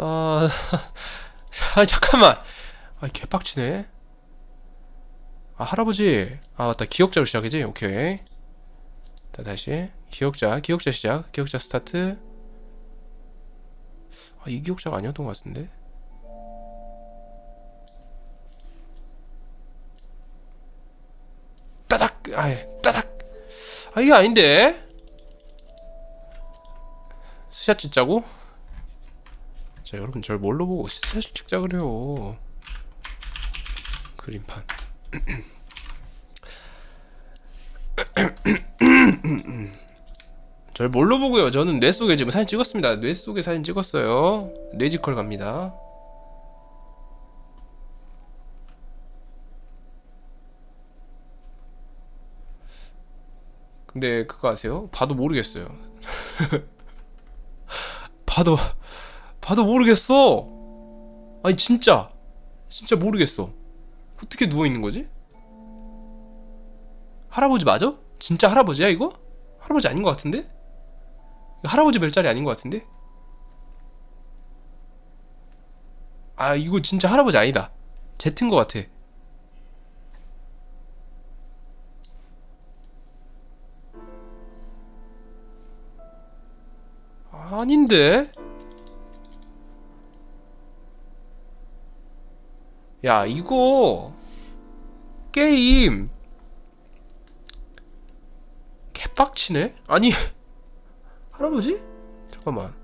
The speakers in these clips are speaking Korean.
아, 아 잠깐만. 아 개빡치네. 아 할아버지. 아 맞다 기억자로 시작이지. 오케이. 자 다시 기억자 기억자 시작. 기억자 스타트. 아 이 기억자가 아니었던 것 같은데. 따닥. 아 따닥. 아 이게 아닌데. 스샷 찍자고? 자 여러분 절 뭘로 보고 스샷 찍자 그래요. 그림판. 절 뭘로 보고요? 저는 뇌 속에 지금 사진 찍었습니다. 뇌 속에 사진 찍었어요. 뇌지컬 갑니다. 근데 그거 아세요? 봐도 모르겠어요. 봐도 봐도 모르겠어. 아니 진짜 진짜 모르겠어. 어떻게 누워 있는 거지? 할아버지 맞아? 진짜 할아버지야 이거? 할아버지 아닌 것 같은데? 할아버지 별자리 아닌 것 같은데? 아 이거 진짜 할아버지 아니다. 제트인 것 같아. 아닌데? 야, 이거 게임 개빡치네? 아니, 할아버지? 잠깐만.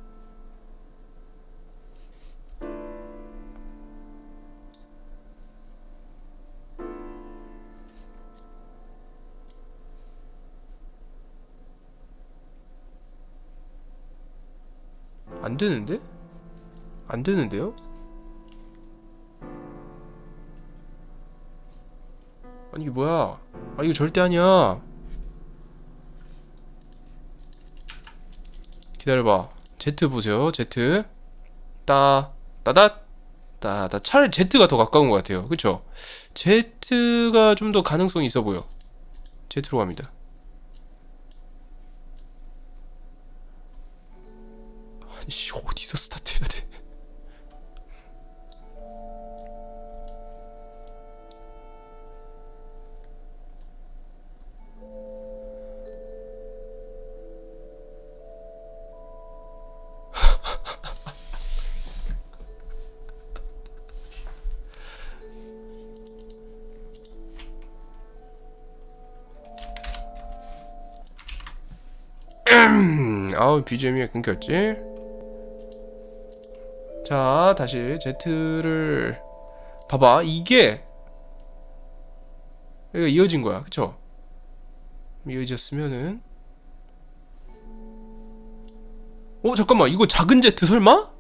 안 되는데? 안 되는데요? 아니 이게 뭐야? 아 이거 절대 아니야. 기다려봐. Z 보세요. Z. 따 따다 따다 차라리 Z가 더 가까운 것 같아요. 그쵸? Z가 좀 더 가능성이 있어 보여. Z로 갑니다. 아니 씨 아우 BGM이 끊겼지? 자 다시 Z를 봐봐 이게 여기가 이어진 거야 그쵸? 이어졌으면은 어 잠깐만 이거 작은 Z 설마?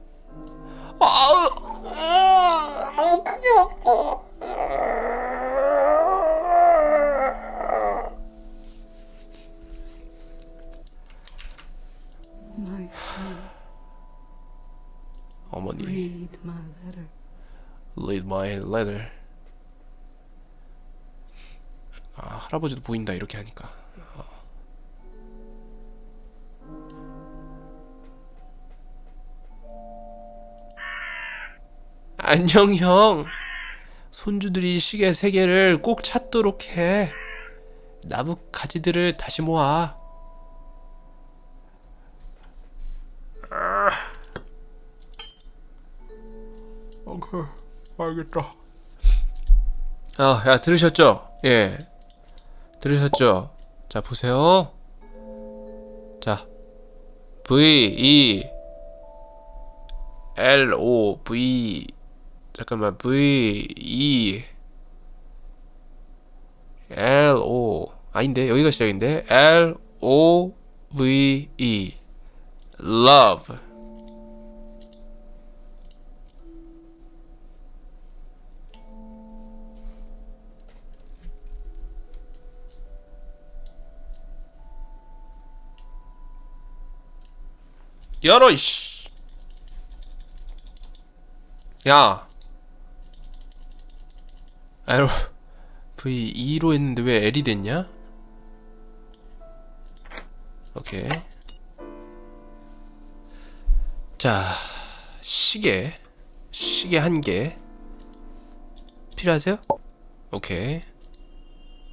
My letter. 아 할아버지도 보인다 이렇게 하니까. 어. 안녕 형. 손주들이 시계 세 개를 꼭 찾도록 해. 나무 가지들을 다시 모아. 알겠다. 아, 야 들으셨죠? 예. 들으셨죠? 자 보세요. 자 V E L O V. 잠깐만 V E L O. 아닌데 여기가 시작인데. L O V E. Love 열어 이씨. 야. L V 2로 했는데 왜 L이 됐냐? 오케이. 자 시계. 시계 한 개. 필요하세요? 오케이.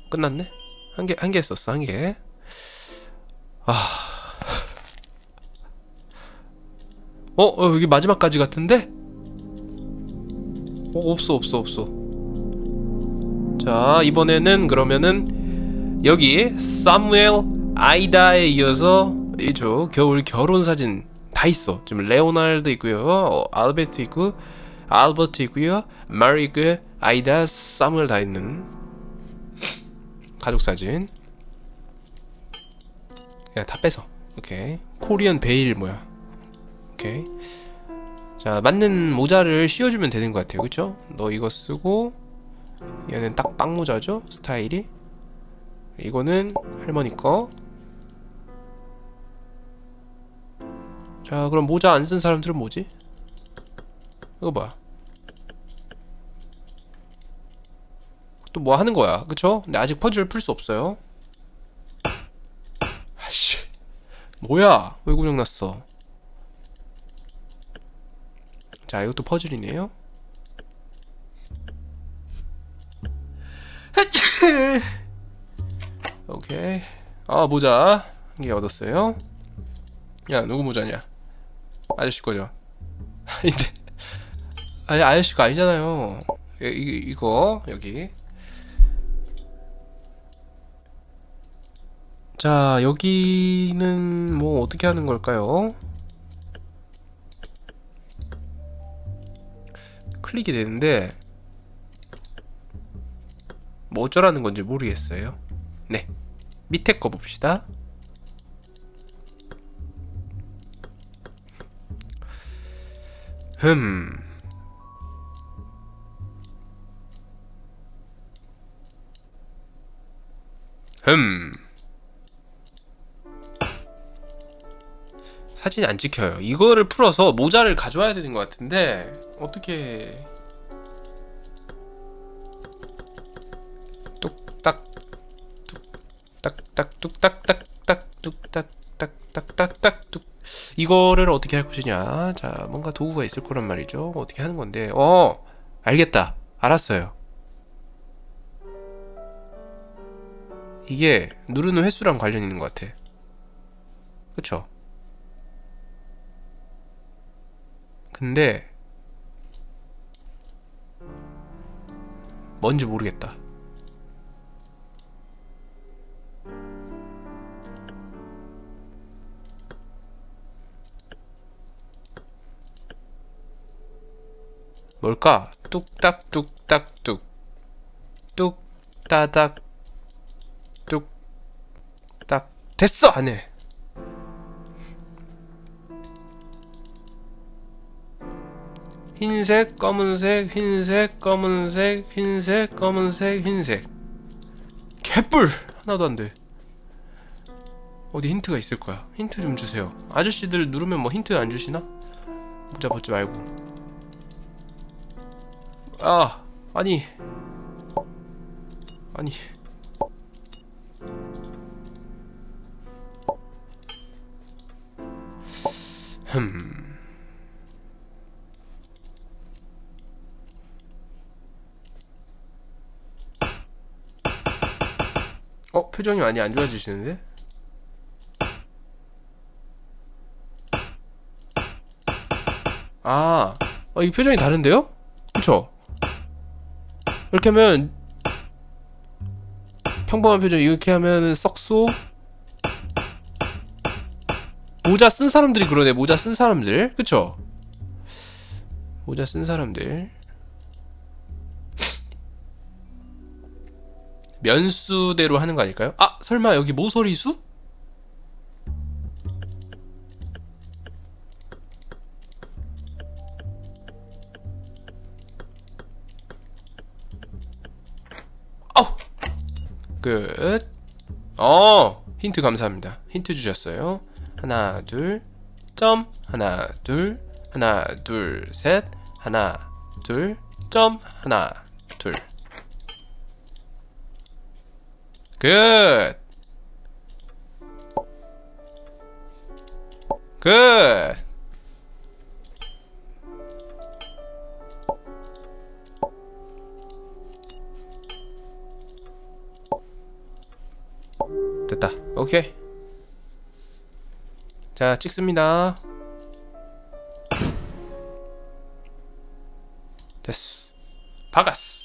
끝났네? 한 개 한 개 썼어 한개. 아. 어, 어 여기 마지막까지 같은데? 어 없어 없어 없어. 자 이번에는 그러면은 여기 사무엘 아이다에 이어서 이쪽 겨울 결혼 사진 다 있어. 지금 레오날드 있고요 어, 알베트 있고 알버트 있고요 마리 있고요 아이다 사무엘 다 있는 가족 사진. 야다 뺏어. 오케이. 코리안 베일 뭐야 오케이 자 맞는 모자를 씌워주면 되는 것 같아요 그쵸? 너 이거 쓰고 얘는 딱 빵모자죠 스타일이 이거는 할머니 거 자, 그럼 모자 안 쓴 사람들은 뭐지? 이거 봐. 또뭐 하는 거야, 그쵸? 근데 아직 퍼즐을 풀 수 없어요. 아씨, 뭐야? 왜 고장 났어? 자, 이것도 퍼즐이네요. 오케이. 아, 모자 한개 얻었어요. 야, 누구 모자냐? 아저씨 거죠? 아닌데. 아니, 아저씨 거 아니잖아요. 이, 이, 이거, 여기. 자, 여기는 뭐 어떻게 하는 걸까요? 클릭이 되는데, 뭐 어쩌라는 건지 모르겠어요. 네. 밑에 거 봅시다. 흠. 흠. 사진이 안 찍혀요. 이거를 풀어서 모자를 가져와야 되는 것 같은데 어떻게 뚝딱 뚝딱딱 뚝딱딱딱 뚝딱딱딱딱딱 뚝. 이거를 어떻게 할 것이냐? 자 뭔가 도구가 있을 거란 말이죠. 어떻게 하는 건데? 어 알겠다. 알았어요. 이게 누르는 횟수랑 관련 있는 것 같아. 그쵸 근데 뭔지 모르겠다. 뭘까? 뚝딱 뚝딱 뚝. 뚝 따닥 뚝딱. 됐어 안 해 흰색 검은색 흰색 검은색 흰색 검은색 흰색. 개뿔 하나도 안 돼. 어디 힌트가 있을 거야. 힌트 좀 주세요. 아저씨들 누르면 뭐 힌트 안 주시나? 모자 벗지 말고. 아 아니. 아니. 흠 어? 표정이 많이 안 좋아지시는데? 아, 어, 이 표정이 다른데요? 그쵸? 이렇게 하면 평범한 표정 이렇게 하면 썩소 모자 쓴 사람들이 그러네 모자 쓴 사람들 그쵸? 모자 쓴 사람들 면수대로 하는 거 아닐까요? 아 설마 여기 모서리수? 아우 끝. 어 힌트 감사합니다. 힌트 주셨어요. 하나 둘 점 하나 둘 하나 둘 셋 하나 둘 점 하나 둘 굿. 굿. 됐다. 오케이. 자, 찍습니다. 됐어. 박았어.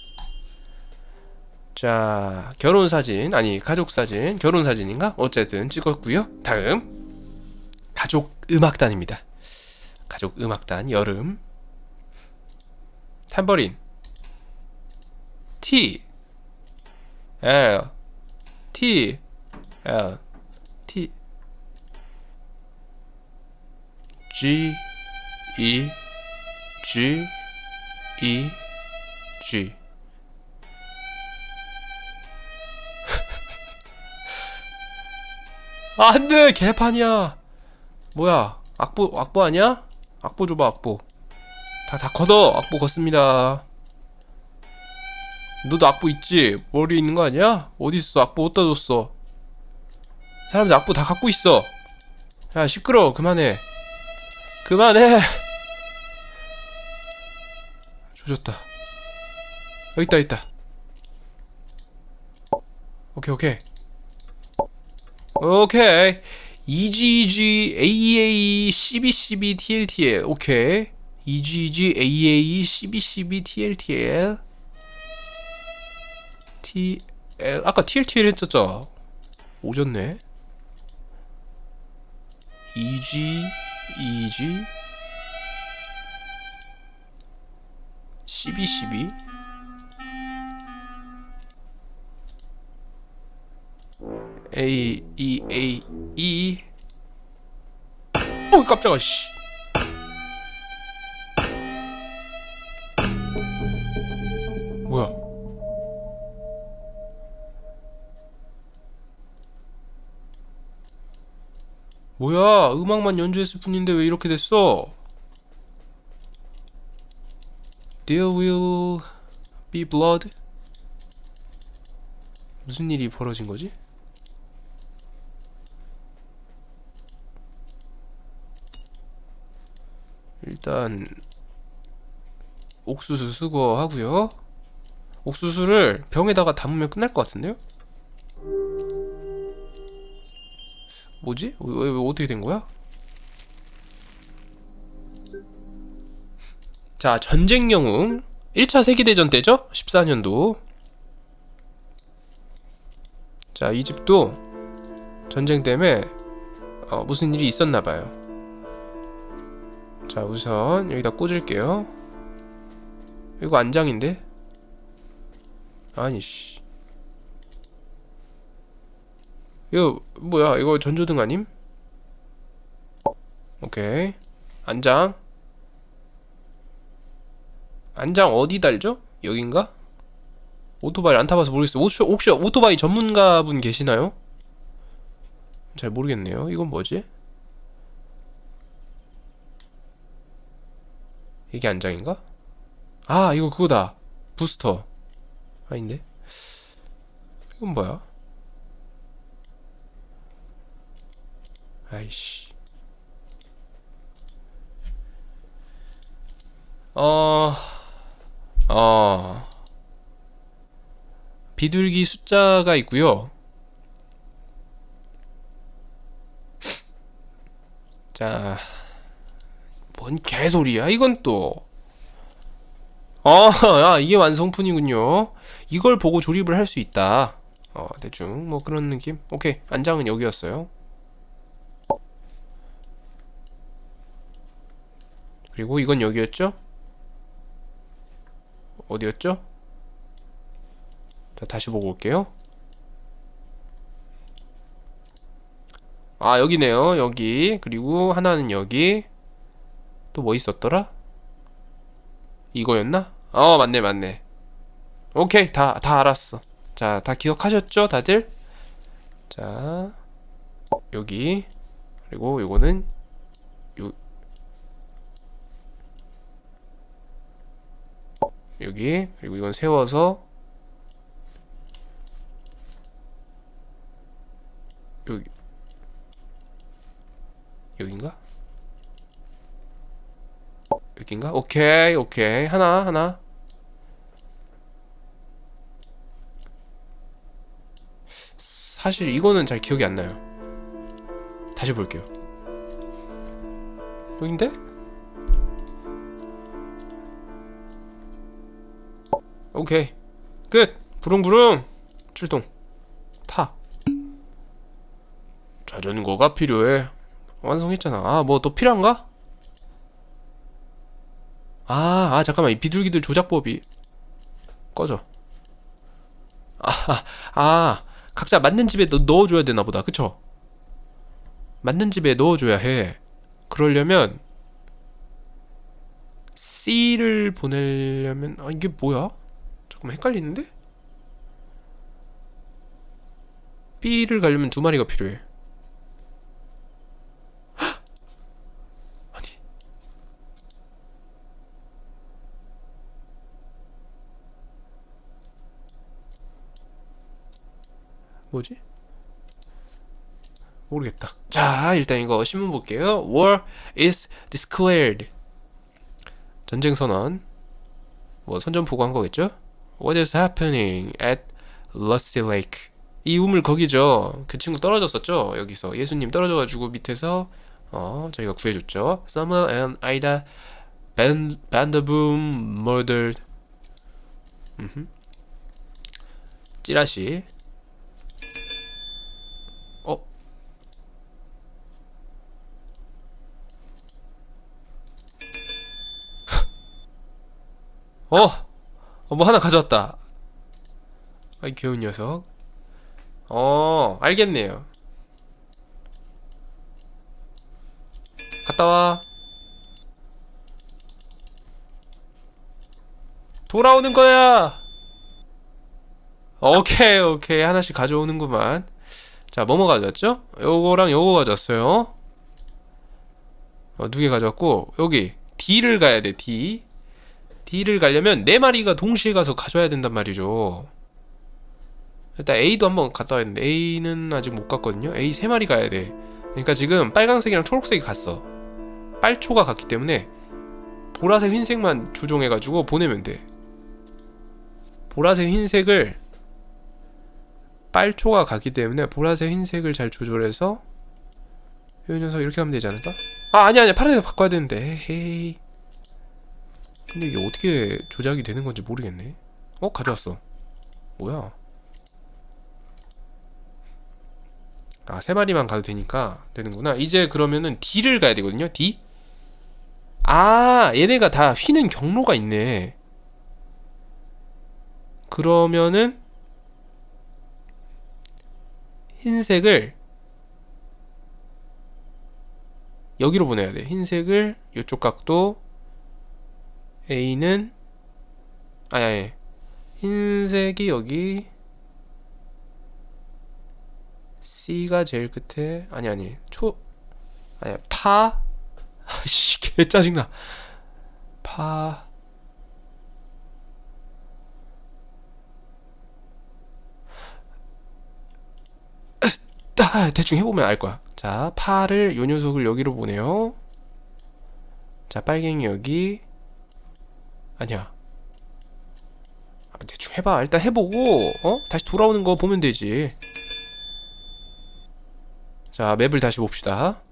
자, 결혼 사진 아니 가족 사진, 결혼 사진인가? 어쨌든 찍었고요. 다음 가족 음악단입니다. 가족 음악단 여름. 탬버린. T. L. T. L. T. G. E. G. E. G 안 돼! 개판이야. 뭐야? 악보 악보 아니야? 악보 줘봐 악보. 다 다 걷어! 악보 걷습니다. 너도 악보 있지? 머리에 있는 거 아니야? 어디 있어? 악보 어디다 줬어? 사람들 악보 다 갖고 있어. 야 시끄러워 그만해. 그만해! 조졌다. 여기 있다 여기 있다. 오케이 오케이 오케이 EGG AEA CBCB TLTL 오케이 EGG AEA CBCB TLTL TL 아까 TLTL 했었죠 오졌네 EG EG CBCB A E A E. 어 깜짝아 씨. 뭐야? 뭐야? 음악만 연주했을 뿐인데 왜 이렇게 됐어? There will be blood. 무슨 일이 벌어진 거지? 일단 옥수수 수거하고요. 옥수수를 병에다가 담으면 끝날 것 같은데요? 뭐지? 왜, 왜, 왜 어떻게 된 거야? 자, 전쟁 영웅 1차 세계대전 때죠? 14년도. 자, 이 집도 전쟁 때문에 어, 무슨 일이 있었나 봐요. 자 우선 여기다 꽂을게요 이거 안장인데? 아니 씨 이거 뭐야 이거 전조등 아님? 오케이 안장 안장 어디 달죠? 여긴가? 오토바이 안 타봐서 모르겠어요 혹시, 혹시 오토바이 전문가분 계시나요? 잘 모르겠네요 이건 뭐지? 이게 안장인가? 아 이거 그거다. 부스터. 아닌데? 이건 뭐야? 아이씨. 어... 어... 비둘기 숫자가 있고요. 자... 뭔 개소리야 이건 또 어, 야, 이게 완성품이군요. 이걸 보고 조립을 할 수 있다. 어, 대충 뭐 그런 느낌. 오케이, 안장은 여기였어요. 그리고 이건 여기였죠? 어디였죠? 자, 다시 보고 올게요. 아, 여기네요. 여기. 그리고 하나는 여기. 또 뭐 있었더라? 이거였나? 어 맞네 맞네 오케이 다 다 알았어 자 다 기억하셨죠 다들? 자 여기 그리고 요거는 요 여기 그리고 이건 세워서 여기 여긴가? 여긴가? 오케이 오케이 하나 하나 사실 이거는 잘 기억이 안 나요. 다시 볼게요. 여긴데? 오케이. 끝! 부릉부릉! 출동. 타. 자전거가 필요해. 완성했잖아. 아, 뭐 또 필요한가? 아, 아, 잠깐만. 이 비둘기들 조작법이. 꺼져. 아, 아, 각자 맞는 집에 넣, 넣어줘야 되나 보다. 그쵸? 맞는 집에 넣어줘야 해. 그러려면, C를 보내려면, 아, 이게 뭐야? 잠깐만, 헷갈리는데? B를 가려면 두 마리가 필요해. 뭐지? 모르겠다. 자, 일단 이거 신문 볼게요. War is declared. 전쟁 선언. 뭐 선전포고 한 거겠죠? What is happening at Lusty Lake? 이 우물 거기죠. 그 친구 떨어졌었죠. 여기서 예수님 떨어져가지고 밑에서 어 저희가 구해줬죠. Summer and Ida Van Vanderboom murdered. 찌라시. 어, 어, 뭐 하나 가져왔다. 아이 귀여운 녀석. 어, 알겠네요. 갔다 와. 돌아오는 거야. 오케이, 오케이. 하나씩 가져오는구만. 자, 뭐뭐 가져왔죠? 요거랑 요거 가져왔어요. 어, 두 개 가져왔고, 여기 D를 가야 돼, D. D를 가려면 네 마리가 동시에 가서 가져야 된단 말이죠. 일단 A도 한번 갔다 되는데 A는 아직 못 갔거든요. A 세 마리 가야 돼. 그러니까 지금 빨강색이랑 초록색이 갔어. 빨초가 갔기 때문에 보라색, 흰색만 조종해가지고 보내면 돼. 보라색, 흰색을 빨초가 갔기 때문에 보라색, 흰색을 잘 조절해서 이 녀석 이렇게 하면 되지 않을까? 아 아니야 아니야 파란색 바꿔야 되는데 헤이 근데 이게 어떻게 조작이 되는 건지 모르겠네. 어 가져왔어. 뭐야? 아, 세 마리만 가도 되니까 되는구나. 이제 그러면은 D를 가야 되거든요. D. 아, 얘네가 다 휘는 경로가 있네. 그러면은 흰색을 여기로 보내야 돼. 흰색을 이쪽 각도 A는 아니 아니 흰색이 여기 C가 제일 끝에 아니 아니 초 아니 파 아씨 개 짜증나 파 아, 대충 해보면 알 거야. 자, 파를 요 녀석을 여기로 보내요. 자, 빨갱이 여기 아니야. 아, 대충 해봐. 일단 해보고 어 다시 돌아오는 거 보면 되지. 자, 맵을 다시 봅시다.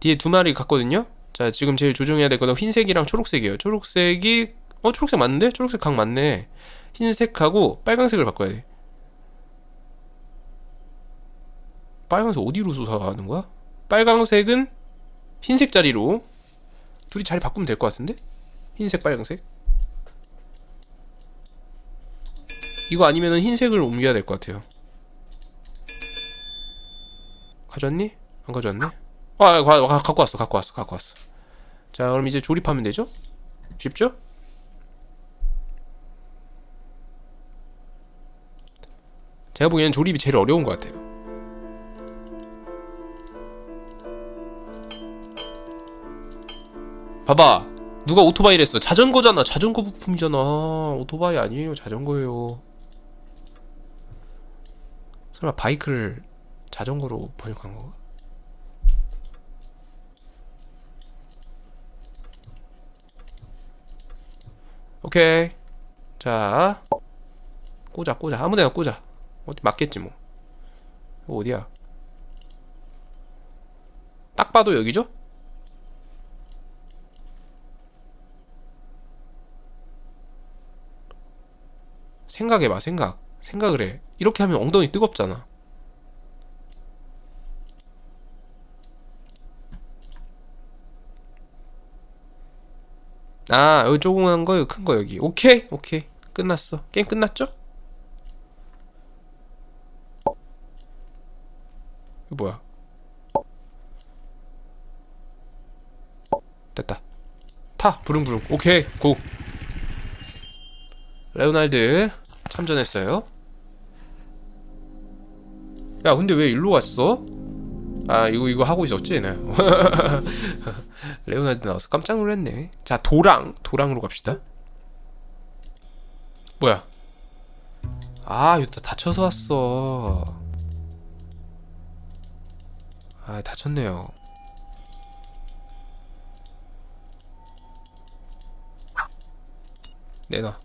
뒤에 두 마리 갔거든요. 자, 지금 제일 조정해야 될 거는 흰색이랑 초록색이에요. 초록색이 어 초록색 맞는데? 초록색 각 맞네. 흰색하고 빨강색을 바꿔야 돼. 빨강색 어디로 솟아가는 거야? 빨강색은 흰색 자리로 둘이 자리 바꾸면 될 것 같은데? 흰색 빨강색 이거 아니면은 흰색을 옮겨야 될 것 같아요 가져왔니? 안 가져왔네? 아 가, 가, 갖고 왔어 갖고 왔어 갖고 왔어 자 그럼 이제 조립하면 되죠? 쉽죠? 제가 보기에는 조립이 제일 어려운 것 같아요 봐봐 누가 오토바이를 했어? 자전거잖아. 자전거 부품이잖아. 오토바이 아니에요. 자전거예요. 설마 바이크를 자전거로 번역한 건가? 오케이. 자 꽂아 꽂아. 아무데나 꽂아. 어디 맞겠지 뭐. 이거 어디야? 딱 봐도 여기죠? 생각해봐 생각. 생각을 해. 이렇게 하면 엉덩이 뜨겁잖아. 아 여기 조그만 거 여기 큰 거 여기. 오케이 오케이. 끝났어. 게임 끝났죠? 이거 뭐야? 됐다. 타! 부릉부릉. 오케이 고. 레오날드 참전했어요? 야 근데 왜 일로 갔어? 아 이거 이거 하고 있었지 네. 레오날드 나와서 깜짝 놀랐네. 자 도랑 도랑으로 갑시다. 뭐야? 아다 다쳐서 왔어. 아 다쳤네요. 내놔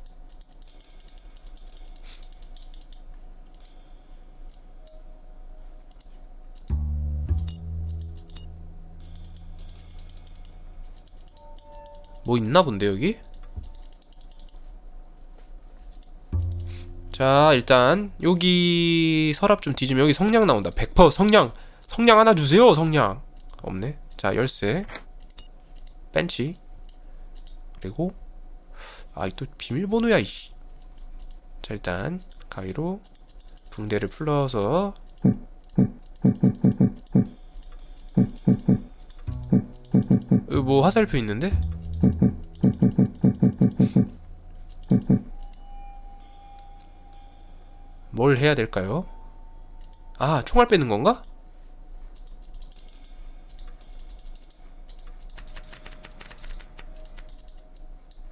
뭐 있나 본데 여기? 자 일단 여기 서랍 좀 뒤지면 여기 성냥 나온다. 100% 성냥. 성냥 하나 주세요 성냥. 없네. 자 열쇠. 벤치. 그리고 아이 또 비밀번호야 이씨. 자 일단 가위로 붕대를 풀러서. 여기 뭐 화살표 있는데? 뭘 해야 될까요? 아, 총알 빼는 건가?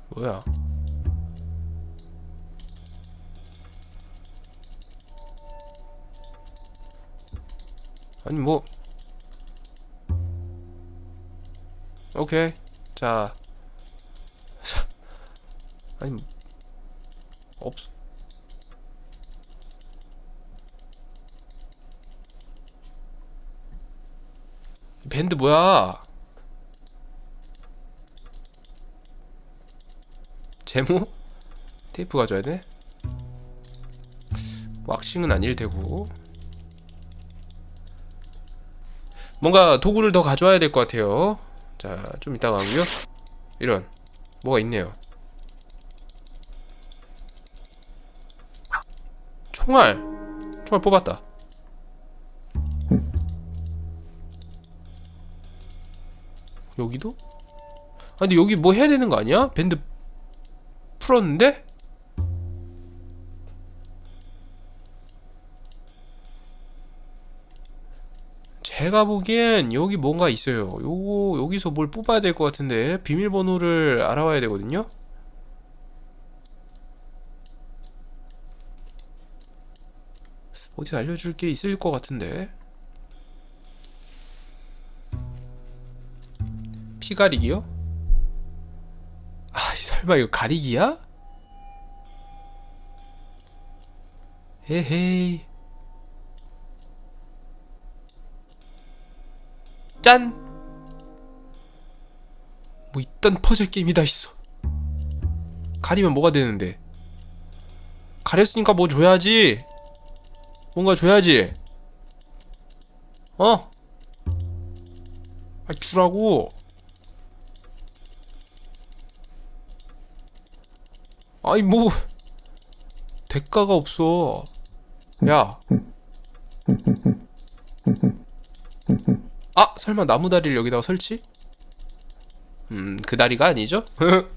뭐야? 아니 뭐 오케이 자 아니 뭐, 없이 밴드 뭐야? 제모? 테이프 가져야 돼? 왁싱은 아닐 테고. 뭔가 도구를 더 가져와야 될 것 같아요. 자, 좀 이따가 하고요. 이런. 뭐가 있네요. 총알, 총알 뽑았다. 여기도? 아, 근데 여기 뭐 해야 되는 거 아니야? 밴드 풀었는데? 제가 보기엔 여기 뭔가 있어요. 요거 여기서 뭘 뽑아야 될 것 같은데 비밀번호를 알아와야 되거든요. 어디 알려줄 게 있을 것 같은데. 피 가리기요? 아 설마 이거 가리기야? 에헤이. 짠! 뭐 이딴 퍼즐 게임이 다 있어. 가리면 뭐가 되는데? 가렸으니까 뭐 줘야지. 뭔가 줘야지. 어? 아 주라고. 아니 뭐 대가가 없어. 야. 아 설마 나무 다리를 여기다가 설치? 음 그 다리가 아니죠?